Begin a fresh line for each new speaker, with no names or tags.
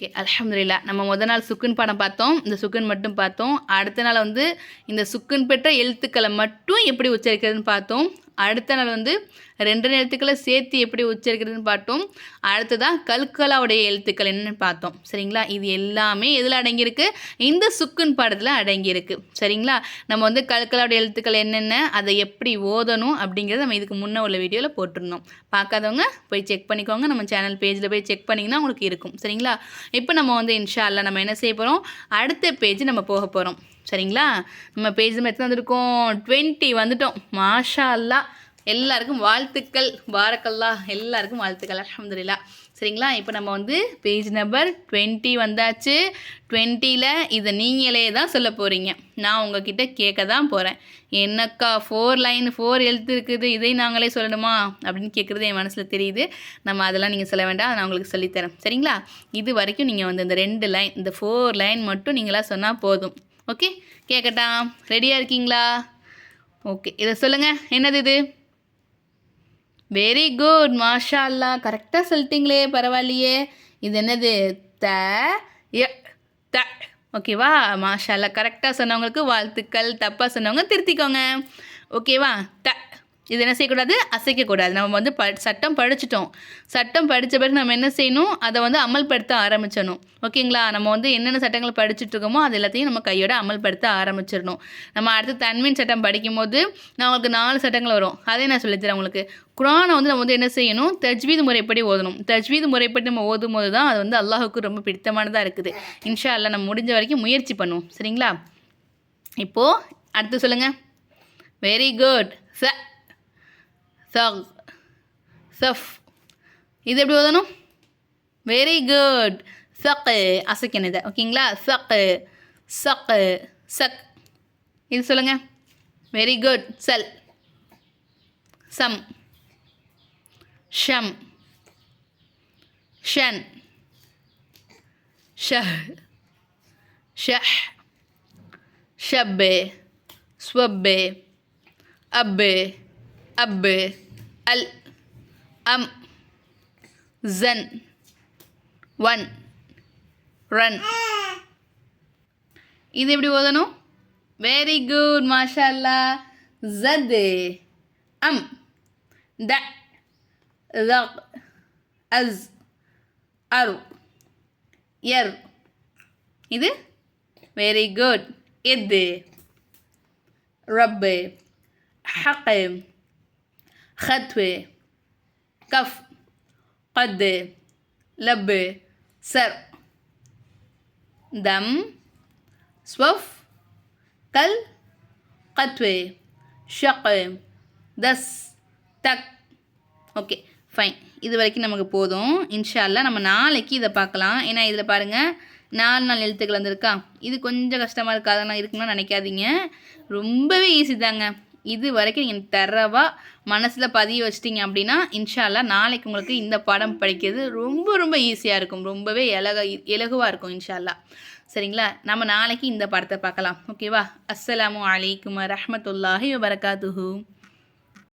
Okay அலமதுல்லா நம்ம முத நாள் சுக்குன் படம் பார்த்தோம். இந்த சுக்குன் மட்டும் பார்த்தோம். அடுத்த நாள் வந்து இந்த சுக்குன் பெற்ற எழுத்துக்களை மட்டும் எப்படி உச்சரிக்கிறதுன்னு பார்த்தோம். அடுத்த நாள் வந்து ரெண்டு எழுத்துக்களை சேர்த்து எப்படி உச்சரிக்கிறதுன்னு பார்த்தோம். அடுத்ததாக கல்கலாவுடைய எழுத்துக்கள் என்னன்னு பார்த்தோம். சரிங்களா? இது எல்லாமே எதில் அடங்கியிருக்கு? இந்த சுக்குன் பாடத்தில் அடங்கியிருக்கு. சரிங்களா? நம்ம வந்து கல்கலாவுடைய எழுத்துக்கள் என்னென்ன அதை எப்படி ஓதணும் அப்படிங்கிறத நம்ம இதுக்கு முன்னே உள்ள வீடியோவில் போட்டிருந்தோம். பார்க்காதவங்க போய் செக் பண்ணிக்கோங்க. நம்ம சேனல் பேஜில் போய் செக் பண்ணிங்கன்னா உங்களுக்கு இருக்கும். சரிங்களா? இப்போ நம்ம வந்து இன்ஷா அல்லா நம்ம என்ன செய்ய போகிறோம் அடுத்த பேஜ் நம்ம போக போகிறோம் சரிங்களா? நம்ம பேஜ் நம்ம எத்தனை வந்திருக்கோம்? டுவெண்ட்டி வந்துட்டோம். மாஷா அல்லா எல்லாருக்கும் வாழ்த்துக்கள். பாரக்கல்லா. எல்லாருக்கும் வாழ்த்துக்கள். அல்ஹம்துலில்லா. சரிங்களா? இப்போ நம்ம வந்து பேஜ் நம்பர் டுவெண்ட்டி வந்தாச்சு. டுவெண்ட்டியில் இதை நீங்களே தான் சொல்ல போகிறீங்க நான் உங்ககிட்ட கேட்க தான் போகிறேன் என்னக்கா ஃபோர் லைன் ஃபோர் எழுத்து இருக்குது. இதை நாங்களே சொல்லணுமா? அப்படின்னு கேட்குறது என் மனசில் தெரியுது. நம்ம அதெல்லாம் நீங்கள் சொல்ல வேண்டாம். நான் உங்களுக்கு சொல்லித்தரேன் சரிங்களா? இது வரைக்கும் நீங்கள் வந்து இந்த ரெண்டு லைன் இந்த ஃபோர் லைன் மட்டும் நீங்களாக சொன்னால் போதும். ஓகே? கேட்கட்டா ரெடியாக இருக்கீங்களா? ஓகே. இதை சொல்லுங்கள் என்னது இது? வெரி குட் மாஷா அல்லா கரெக்டாக சொல்லிட்டீங்களே. பரவாயில்லையே. இது என்னது? த ய த. ஓகேவா மாஷா அல்லா கரெக்டாக சொன்னவங்களுக்கு வாழ்த்துக்கள். தப்பாக சொன்னவங்க திருத்திக்கோங்க. ஓகேவா த இது என்ன செய்யக்கூடாது? அசைக்கக்கூடாது. நம்ம வந்து ப சட்டம் படிச்சிட்டோம். சட்டம் படித்த பிறகு நம்ம என்ன செய்யணும்? அதை வந்து அமல்படுத்த ஆரம்பிச்சிடணும். ஓகேங்களா? நம்ம வந்து என்னென்ன சட்டங்களை படிச்சுட்டு இருக்கோமோ அது எல்லாத்தையும் நம்ம கையோட அமல்படுத்த ஆரம்பிச்சிடணும். நம்ம அடுத்து தன்மீன் சட்டம் படிக்கும்போது நான் உங்களுக்கு நாலு சட்டங்கள் வரும். அதே நான் சொல்லித்தரேன் உங்களுக்கு. குரானை வந்து நம்ம வந்து என்ன செய்யணும்? தஜ்வீது முறைப்படி ஓதணும். தஜ்வீது முறைப்படி நம்ம ஓதும் போது தான் அது வந்து அல்லாஹுக்கு ரொம்ப பிடித்தமானதாக இருக்குது. இன்ஷா அல்லா நம்ம முடிஞ்ச வரைக்கும் முயற்சி பண்ணுவோம். சரிங்களா? இப்போது அடுத்து சொல்லுங்கள் வெரி குட் ச சக் சஃப் இது எப்படி ஓதணும்? வெரி குட் சக்கு அசைக்கணும் இதை ஓகேங்களா? சக்கு சக்கு சக். இது சொல்லுங்கள் வெரி குட் செல். சம். ஷம். ஷன். ஷஹ் ஷஹ். ஷப்பு. ஸ்வப்பு. அப்பு. அப்பு. அல் அம் ஜன் ஒன் ரன். இது எப்படி ஓதணும்? வெரி குட் மாஷா அல்லா ஜது அம். த ரக் அஸ் அரு எர். இது? வெரி குட் இது ரப்பு. ஹக்கு. ஹத்வே கஃப் கத்து லப்பு சர் தம் ஸ்வஃப் கல் கத்வே ஷக்கு தஸ் தக் ஓகே ஃபைன் இது வரைக்கும் நமக்கு போதும். இன்ஷால்லா நம்ம நாளைக்கு இதை பார்க்கலாம். ஏன்னா இதில் பாருங்கள் நாலு நாள் எழுத்துக்கள் வந்திருக்கா. இது கொஞ்சம் கஷ்டமாக இருக்காதுன்னா இருக்குன்னு நினைக்காதீங்க. ரொம்பவே ஈஸி தாங்க. இது வரைக்கும் நீங்கள் தரவாக மனசில் பதிய வச்சிட்டிங்க அப்படின்னா இன்ஷால்லா நாளைக்கு உங்களுக்கு இந்த பாடம் படிக்கிறது ரொம்ப ரொம்ப ஈஸியாக இருக்கும். ரொம்பவே இலக இலகுவாக இருக்கும் இன்ஷால்லா சரிங்களா? நம்ம நாளைக்கு இந்த படத்தை பார்க்கலாம். ஓகேவா அஸ்ஸலாமு அலைக்கும் வரமத்துல்லாஹி வபரகாத்துஹூ.